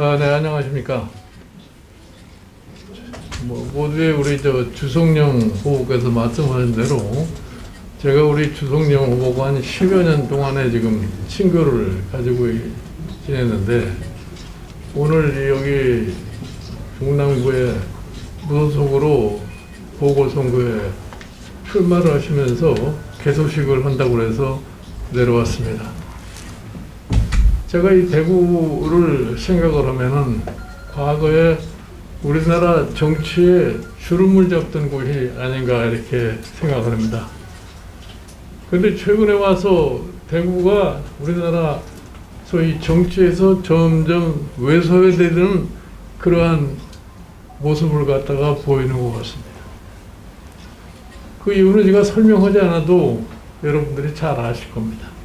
아, 네, 안녕하십니까. 뭐, 모두의 우리 저 주성영 후보께서 말씀하신 대로 제가 우리 주성영 후보가 한 10여 년 동안에 지금 친교를 가지고 지냈는데 오늘 여기 중남구에 무소속으로 보궐선거에 출마를 하시면서 개소식을 한다고 그래서 내려왔습니다. 제가 이 대구를 생각을 하면은 과거에 우리나라 정치에 주름을 잡던 곳이 아닌가 이렇게 생각을 합니다. 그런데 최근에 와서 대구가 우리나라 소위 정치에서 점점 외소해되는 그러한 모습을 갖다가 보이는 것 같습니다. 그 이유는 제가 설명하지 않아도 여러분들이 잘 아실 겁니다.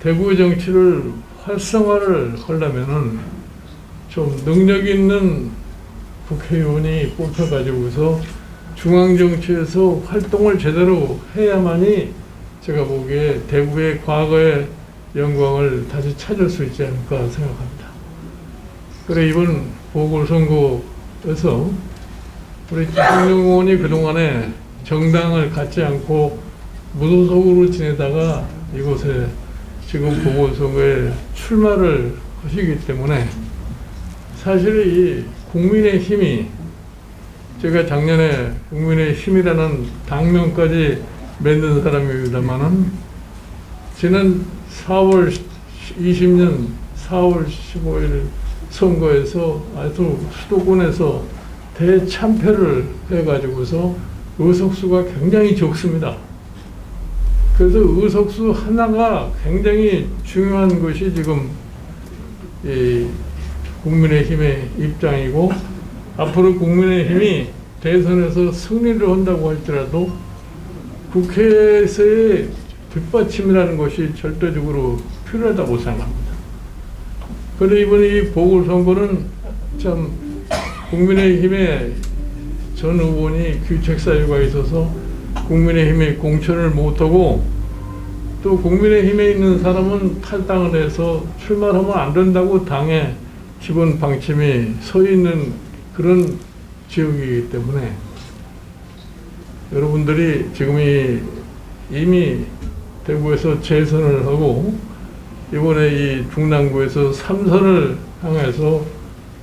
대구 정치를 활성화를 하려면은 좀 능력 있는 국회의원이 뽑혀가지고서 중앙 정치에서 활동을 제대로 해야만이 제가 보기에 대구의 과거의 영광을 다시 찾을 수 있지 않을까 생각합니다. 그래 이번 보궐선거에서 우리 대통령 의원이 그동안에 정당을 갖지 않고 무소속으로 지내다가 이곳에 지금 보궐선거에 출마를 하시기 때문에 사실 이 국민의 힘이 제가 작년에 국민의 힘이라는 당명까지 만든 사람입니다만은 지난 4월 20년 4월 15일 선거에서 아주 수도권에서 대참패를 해가지고서 의석수가 굉장히 적습니다. 그래서 의석수 하나가 굉장히 중요한 것이 지금 이 국민의힘의 입장이고 앞으로 국민의힘이 대선에서 승리를 한다고 할지라도 국회에서의 뒷받침이라는 것이 절대적으로 필요하다고 생각합니다. 그런데 이번에 이 보궐선거는 참 국민의힘의 전 의원이 규책 사유가 있어서 국민의힘에 공천을 못하고 또 국민의힘에 있는 사람은 탈당을 해서 출마하면 안 된다고 당의 기본 방침이 서 있는 그런 지역이기 때문에 여러분들이 지금이 이미 대구에서 재선을 하고 이번에 이 중남구에서 삼선을 향해서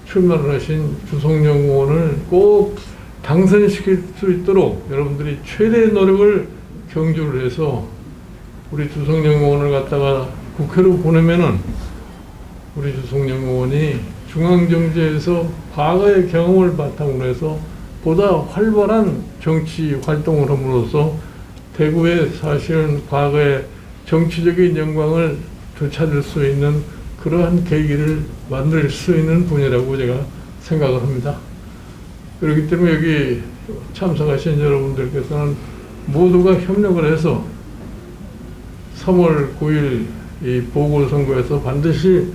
출마를 하신 주성영 의원을 꼭 당선시킬 수 있도록 여러분들이 최대의 노력을 경주를 해서 우리 주성영 의원을 갖다가 국회로 보내면은 우리 주성영 의원이 중앙정치에서 과거의 경험을 바탕으로 해서 보다 활발한 정치 활동을 함으로써 대구의 사실은 과거의 정치적인 영광을 되찾을 수 있는 그러한 계기를 만들 수 있는 분이라고 제가 생각을 합니다. 그렇기 때문에 여기 참석하신 여러분들께서는 모두가 협력을 해서 3월 9일 이 보궐선거에서 반드시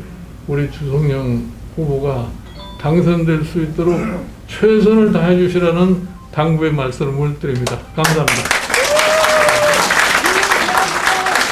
우리 주성영 후보가 당선될 수 있도록 최선을 다해 주시라는 당부의 말씀을 드립니다. 감사합니다.